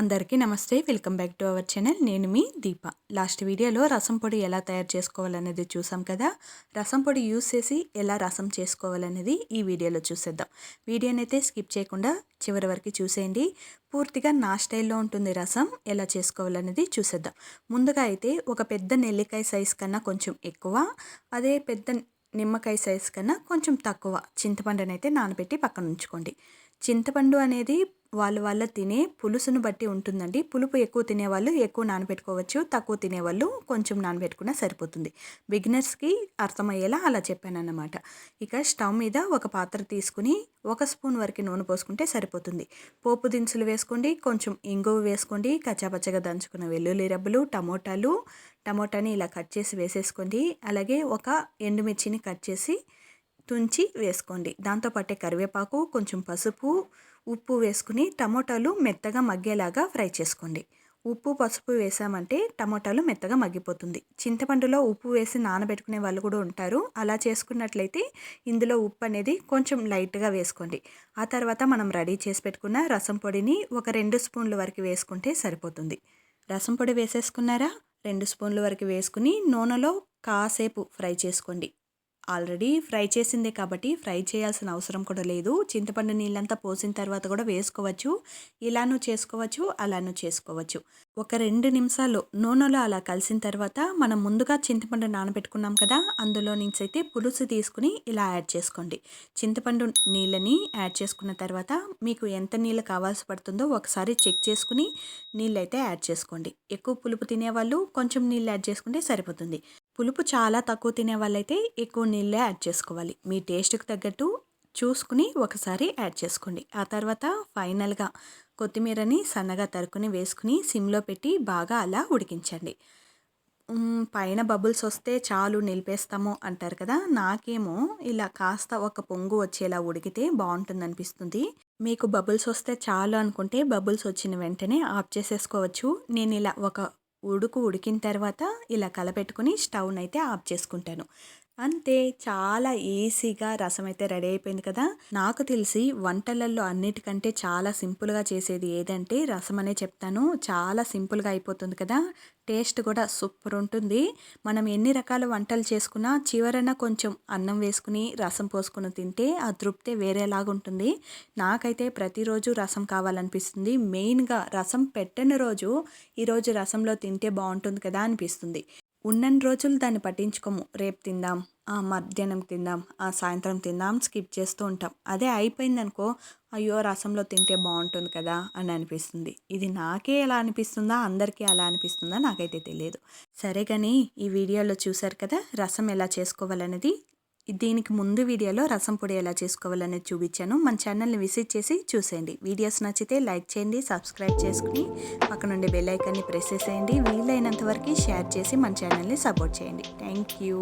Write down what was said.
అందరికీ నమస్తే. Welcome back to our channel. నేను మీ దీప. లాస్ట్ వీడియోలో రసం పొడి ఎలా తయారు చేసుకోవాలనేది చూసాం కదా? రసం పొడి యూస్ చేసి ఎలా రసం చేసుకోవాలనేది ఈ వీడియోలో చూసేద్దాం. వీడియోని అయితే స్కిప్ చేయకుండా చివరి వరకు చూసేయండి. పూర్తిగా నా స్టైల్లో ఉంటుంది రసం. ఎలా చేసుకోవాలనేది చూసేద్దాం. ముందుగా అయితే ఒక పెద్ద నెల్లికాయ సైజ్ కన్నా కొంచెం ఎక్కువ అదే పెద్ద నిమ్మకాయ సైజ్ కన్నా కొంచెం తక్కువ చింతపండునైతే నానబెట్టి పక్కన ఉంచుకోండి. చింతపండు అనేది వాళ్ళు వాళ్ళ తినే పులుసును బట్టి ఉంటుందండి. పులుపు ఎక్కువ తినేవాళ్ళు ఎక్కువ నానబెట్టుకోవచ్చు. తక్కువ తినేవాళ్ళు కొంచెం నానబెట్టుకున్నా సరిపోతుంది. బిగినర్స్కి అర్థమయ్యేలా అలా చెప్పానన్నమాట. ఇక స్టవ్ మీద ఒక పాత్ర తీసుకుని ఒక స్పూన్ వరకు నూనె పోసుకుంటే సరిపోతుంది. పోపు దినుసులు వేసుకోండి కొంచెం ఇంగువ వేసుకోండి కచ్చాపచ్చగా దంచుకున్న వెల్లుల్లి రబ్బలు టమోటాలు. టమోటాని ఇలా కట్ చేసి వేసేసుకోండి. అలాగే ఒక ఎండుమిర్చిని కట్ చేసి తుంచి వేసుకోండి. దాంతో పట్టే కరివేపాకు కొంచెం పసుపు ఉప్పు వేసుకుని టమోటాలు మెత్తగా మగ్గేలాగా ఫ్రై చేసుకోండి. ఉప్పు పసుపు వేసామంటే టమోటాలు మెత్తగా మగ్గిపోతుంది. చింతపండులో ఉప్పు వేసి నానబెట్టుకునే వాళ్ళు కూడా ఉంటారు. అలా చేసుకున్నట్లయితే ఇందులో ఉప్పు అనేది కొంచెం లైట్గా వేసుకోండి. ఆ తర్వాత మనం రెడీ చేసి పెట్టుకున్న రసం పొడిని ఒక రెండు స్పూన్ల వరకు వేసుకుంటే సరిపోతుంది. రసం పొడి వేసేసుకున్నారా? రెండు స్పూన్ల వరకు వేసుకుని నూనెలో కాసేపు ఫ్రై చేసుకోండి. ఆల్రెడీ ఫ్రై చేసిందే కాబట్టి ఫ్రై చేయాల్సిన అవసరం కూడా లేదు. చింతపండు నీళ్ళంతా పోసిన తర్వాత కూడా వేసుకోవచ్చు. ఇలానూ చేసుకోవచ్చు అలానూ చేసుకోవచ్చు. ఒక రెండు నిమిషాలు నూనెలో అలా కలిసిన తర్వాత మనం ముందుగా చింతపండు నానబెట్టుకున్నాం కదా అందులో నుంచి అయితే పులుసు తీసుకుని ఇలా యాడ్ చేసుకోండి. చింతపండు నీళ్ళని యాడ్ చేసుకున్న తర్వాత మీకు ఎంత నీళ్ళు కావాల్సి పడుతుందో ఒకసారి చెక్ చేసుకుని నీళ్ళు అయితే యాడ్ చేసుకోండి. ఎక్కువ పులుపు తినేవాళ్ళు కొంచెం నీళ్ళు యాడ్ చేసుకుంటే సరిపోతుంది. పులుపు చాలా తక్కువ తినే వాళ్ళైతే ఎక్కువ నీళ్ళే యాడ్ చేసుకోవాలి. మీ టేస్ట్కి తగ్గట్టు చూసుకుని ఒకసారి యాడ్ చేసుకోండి. ఆ తర్వాత ఫైనల్గా కొత్తిమీరని సన్నగా తరుకుని వేసుకుని సిమ్లో పెట్టి బాగా అలా ఉడికించండి. పైన బబుల్స్ వస్తే చాలు నిలిపేస్తాము అంటారు కదా నాకేమో ఇలా కాస్త ఒక పొంగు వచ్చేలా ఉడికితే బాగుంటుంది అనిపిస్తుంది మీకు బబుల్స్ వస్తే చాలు అనుకుంటే బబుల్స్ వచ్చిన వెంటనే ఆఫ్ చేసేసుకోవచ్చు. నేను ఇలా ఒక ఉడుకు ఉడికిన తర్వాత ఇలా కలపెట్టుకుని స్టవ్ని అయితే ఆఫ్ చేసుకుంటాను. అంతే చాలా ఈజీగా రసం అయితే రెడీ అయిపోయింది కదా. నాకు తెలిసి వంటలలో అన్నిటికంటే చాలా సింపుల్గా చేసేది ఏదంటే రసం అనే చెప్తాను. చాలా సింపుల్గా అయిపోతుంది కదా. టేస్ట్ కూడా సూపర్ ఉంటుంది. మనం ఎన్ని రకాల వంటలు చేసుకున్నా చివరన కొంచెం అన్నం వేసుకుని రసం పోసుకుని తింటే ఆ తృప్తే వేరేలాగా ఉంటుంది. నాకైతే ప్రతిరోజు రసం కావాలనిపిస్తుంది. మెయిన్గా రసం పెట్టని రోజు ఈరోజు రసంలో తింటే బాగుంటుంది కదా అనిపిస్తుంది. ఉన్నన్ని రోజులు దాన్ని పట్టించుకోము. రేపు తిందాం మధ్యాహ్నం తిందాం ఆ సాయంత్రం తిందాం స్కిప్ చేస్తూ ఉంటాం. అదే అయిపోయిందనుకో అయ్యో రసంలో తింటే బాగుంటుంది కదా అని అనిపిస్తుంది. ఇది నాకే ఎలా అనిపిస్తుందా అందరికీ అలా అనిపిస్తుందా నాకైతే తెలియదు. సరే కానీ ఈ వీడియోలో చూసారు కదా రసం ఎలా చేసుకోవాలనేది? దీనికి ముందు వీడియోలో రసం పొడి ఎలా చేసుకోవాలనేది చూపించాను. మన ఛానల్ని విజిట్ చేసి చూసేయండి. వీడియోస్ నచ్చితే లైక్ చేయండి సబ్స్క్రైబ్ చేసుకుని పక్కనుండే బెల్ ఐకాన్ని ప్రెస్ చేసేయండి. వీలైనంత వరకు షేర్ చేసి మన ఛానల్ని సపోర్ట్ చేయండి. Thank you